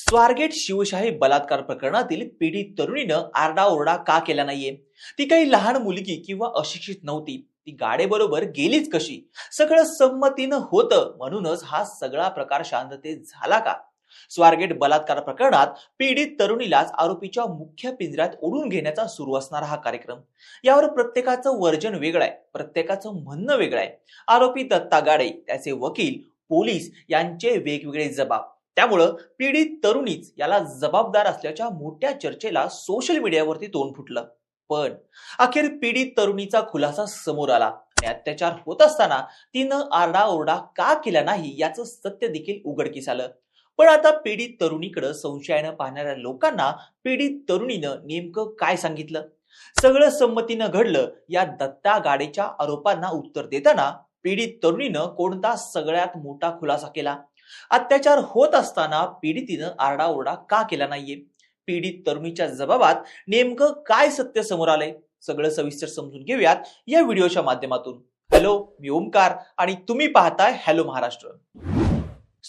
स्वारगेट शिवशाही बलात्कार प्रकरणातील पीडित तरुणीनं आरडाओरडा का केला नाहीये? ती काही लहान मुलगी किंवा अशिक्षित नव्हती. ती गाडेबरोबर गेलीच कशी? सगळं संमतीनं होतं म्हणूनच हा सगळा प्रकार शांततेत झाला का? स्वारगेट बलात्कार प्रकरणात पीडित तरुणीलाच आरोपीच्या मुख्य पिंजऱ्यात ओढून घेण्याचा सुरू असणारा हा कार्यक्रम. यावर प्रत्येकाचं वर्जन वेगळं आहे प्रत्येकाचं म्हणणं वेगळं आहे आरोपी दत्ता गाडे त्याचे वकील पोलीस यांचे वेगवेगळे जबाब. त्यामुळं पीडित तरुणीच याला जबाबदार असल्याच्या मोठ्या चर्चेला सोशल मीडियावरती तोंड फुटलं. पण अखेर पीडित तरुणीचा खुलासा समोर आला आणि अत्याचार होत असताना तिनं आरडाओरडा का केला नाही याचं सत्य देखील उघडकीस आलं. पण आता पीडित तरुणीकडे संशयानं पाहणाऱ्या लोकांना पीडित तरुणीनं नेमकं काय सांगितलं? सगळं संमतीनं घडलं या दत्ता गाडेच्या आरोपांना उत्तर देताना पीडित तरुणीनं कोणता सगळ्यात मोठा खुलासा केला? अत्याचार होत असताना पीडितीनं आरडाओरडा का केला नाहीये? पीडित तरुणीच्या जबाबात नेमकं काय सत्य समोर आलंय? सगळं सविस्तर समजून घेऊयात या व्हिडिओच्या माध्यमातून. हॅलो मी ओमकार आणि तुम्ही पाहताय हॅलो महाराष्ट्र.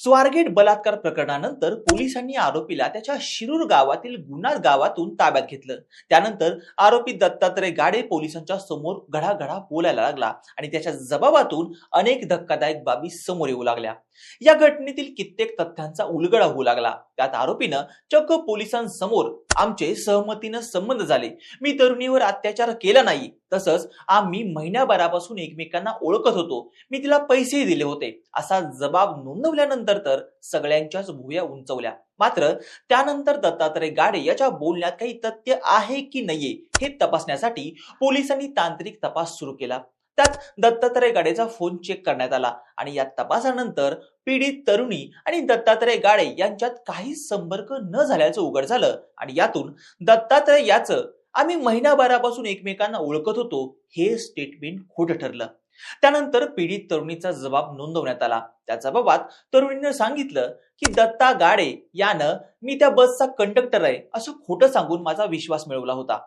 स्वारगेट बलात्कार प्रकरणानंतर पोलिसांनी आरोपीला त्याच्या शिरूर गावातील गुन्हा गावातून ताब्यात घेतलं. त्यानंतर आरोपी दत्तात्रय गाडे पोलिसांच्या समोर घडाघडा बोलायला लागला आणि त्याच्या जबाबातून अनेक धक्कादायक बाबी समोर येऊ लागल्या. या घटनेतील कित्येक तथ्यांचा उलगडा होऊ लागला. त्यात आरोपीनं चक्क पोलिसांसमोर आमचे सहमतीनं संबंध झाले. मी तरुणीवर अत्याचार केला नाही. तसंच आम्ही महिन्याभरापासून एकमेकांना ओळखत होतो. मी तिला पैसेही दिले होते. असा जबाब नोंदवल्यानंतर तर सगळ्यांच्याच भुया उंचवल्या. मात्र त्यानंतर दत्तात्रय गाडे याच्या बोलण्यात काही तथ्य आहे की नाहीये हे तपासण्यासाठी पोलिसांनी तांत्रिक तपास सुरू केला. त्यात दत्तात्रय गाडेचा फोन चेक करण्यात आला आणि या तपासानंतर पीडित तरुणी आणि दत्तात्रय गाडे यांच्यात काही संपर्क न झाल्याचं उघड झालं आणि यातून दत्तात्रय याचं आम्ही महिनाभरापासून एकमेकांना ओळखत होतो हे स्टेटमेंट खोटं ठरलं. त्यानंतर पीडित तरुणीचा जबाब नोंदवण्यात आला. त्या जबाबात तरुणीनं सांगितलं की दत्ता गाडे यानं मी त्या बसचा कंडक्टर आहे. असं खोटं सांगून माझा विश्वास मिळवला होता.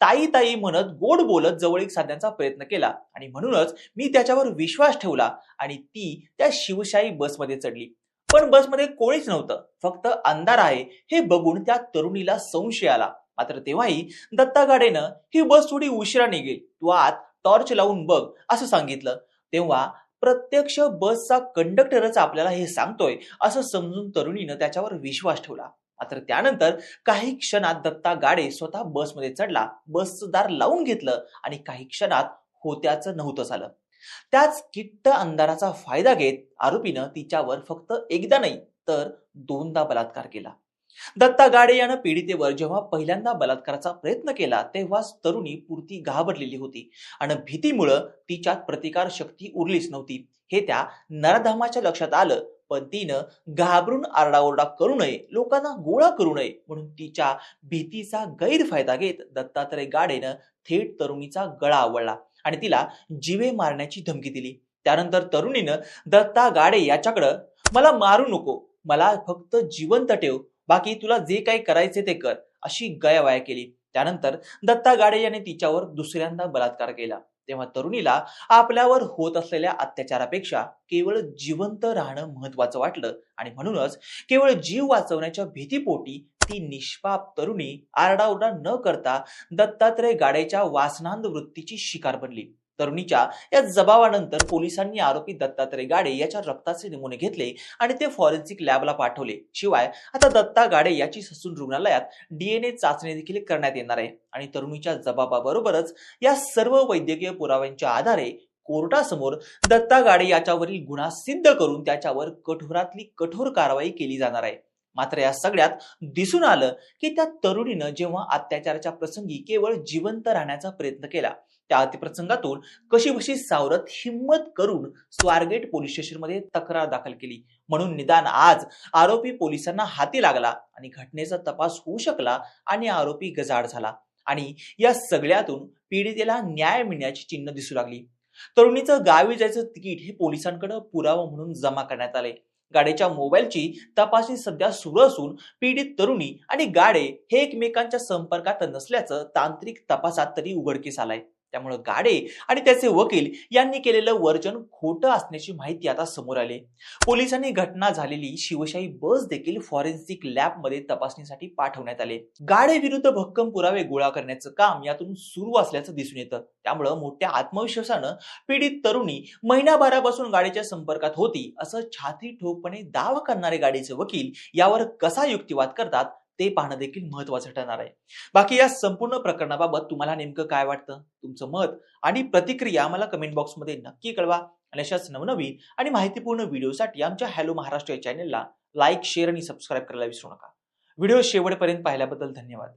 ताई ताई म्हणत गोड बोलत जवळीक साधण्याचा प्रयत्न केला आणि म्हणूनच मी त्याच्यावर विश्वास ठेवला आणि ती त्या शिवशाही बसमध्ये चढली. पण बसमध्ये कोणीच नव्हतं फक्त अंधार आहे हे बघून त्या तरुणीला संशय आला. मात्र तेव्हाही दत्ता गाडेनं ही बस थोडी उशिरा निघेल. तू आत टॉर्च लावून बघ असं सांगितलं. तेव्हा प्रत्यक्ष बसचा कंडक्टरच आपल्याला हे सांगतोय असं समजून तरुणीनं त्याच्यावर विश्वास ठेवला. मात्र त्यानंतर काही क्षणात दत्ता गाडे स्वतः बसमध्ये चढला बसचं दार लावून घेतलं आणि काही क्षणात होत्याचं नव्हतं झालं. त्याच किट्ट अंधाराचा फायदा घेत आरोपीनं तिच्यावर फक्त एकदा नाही तर दोनदा बलात्कार केला. दत्ता गाडे यानं पीडितेवर जेव्हा पहिल्यांदा बलात्काराचा प्रयत्न केला तेव्हाच तरुणी पुरती घाबरलेली होती आणि भीतीमुळं तिच्यात प्रतिकार शक्ती उरलीच नव्हती. हे त्या नरधामाच्या लक्षात आलं पण तिनं घाबरून आरडाओरडा करू नये लोकांना गोळा करू नये म्हणून तिच्या भीतीचा गैरफायदा घेत दत्तात्रय गाडेनं थेट तरुणीचा गळा आवळला आणि तिला जीवे मारण्याची धमकी दिली. त्यानंतर तरुणीनं दत्ता गाडे याच्याकडं मला मारू नको. मला फक्त जिवंत ठेव. बाकी तुला जे काही करायचे ते कर अशी गयावाया केली. त्यानंतर दत्ता गाडे याने तिच्यावर दुसऱ्यांदा बलात्कार केला. तेव्हा तरुणीला आपल्यावर होत असलेल्या अत्याचारापेक्षा केवळ जिवंत राहणं महत्वाचं वाटलं आणि म्हणूनच केवळ जीव वाचवण्याच्या भीतीपोटी ती निष्पाप तरुणी आरडाओरडा न करता दत्तात्रय गाडेच्या वासनांद वृत्तीची शिकार बनली. तरुणीच्या या जबाबानंतर पोलिसांनी आरोपी दत्तात्रय गाडे याच्या रक्ताचे नमुने घेतले आणि ते फॉरेन्सिक लॅबला पाठवले. शिवाय आता दत्ता गाडे याची ससून रुग्णालयात डीएनए चाचणी देखील करण्यात येणार आहे. आणि तरुणीच्या जबाबाबरोबरच या सर्व वैद्यकीय पुराव्यांच्या आधारे कोर्टासमोर दत्ता गाडे याच्यावरील गुन्हा सिद्ध करून त्याच्यावर कठोरातली कठोर कारवाई केली जाणार आहे. मात्र या सगळ्यात दिसून आलं की त्या तरुणीनं जेव्हा अत्याचाराच्या प्रसंगी केवळ जिवंत राहण्याचा प्रयत्न केला त्या अतिप्रसंगातून कशीबशी सावरत हिंमत करून स्वारगेट पोलीस स्टेशनमध्ये तक्रार दाखल केली. म्हणून निदान आज आरोपी पोलिसांना हाती लागला आणि घटनेचा तपास होऊ शकला आणि आरोपी गजाड झाला. आणि या सगळ्यातून पीडितेला न्याय मिळण्याची चिन्ह दिसू लागली. तरुणीचं गावी जायचं तिकीट हे पोलिसांकडे पुरावा म्हणून जमा करण्यात आले. गाडेच्या मोबाईलची तपासणी सध्या सुरू असून पीडित तरुणी आणि गाडे हे एकमेकांच्या संपर्कात नसल्याचं तांत्रिक तपासात तरी उघडकीस आलंय. त्यामुळे गाडे आणि त्याचे वकील यांनी केलेलं वर्जन खोटं असण्याची माहिती आता समोर आली. पोलिसांनी घटना झालेली शिवशाही बस देखील फॉरेन्सिक लॅबमध्ये तपासणीसाठी पाठवण्यात आले. गाडे विरुद्ध भक्कम पुरावे गोळा करण्याचं काम यातून सुरू असल्याचं दिसून येतं. त्यामुळं मोठ्या आत्मविश्वासानं पीडित तरुणी महिनाभरापासून गाडीच्या संपर्कात होती असं छाती ठोकपणे दावा करणारे गाडीचे वकील यावर कसा युक्तिवाद करतात ते पाहणं देखील महत्वाचं ठरणार आहे. बाकी या संपूर्ण प्रकरणाबाबत तुम्हाला नेमकं काय वाटतं? तुमचं मत आणि प्रतिक्रिया मला कमेंट बॉक्समध्ये नक्की कळवा. आणि अशाच नवनवीन आणि माहितीपूर्ण व्हिडिओसाठी आमच्या हॅलो महाराष्ट्र या चॅनलला लाईक शेअर आणि सबस्क्राईब करायला विसरू नका. व्हिडिओ शेवटपर्यंत पाहिल्याबद्दल धन्यवाद.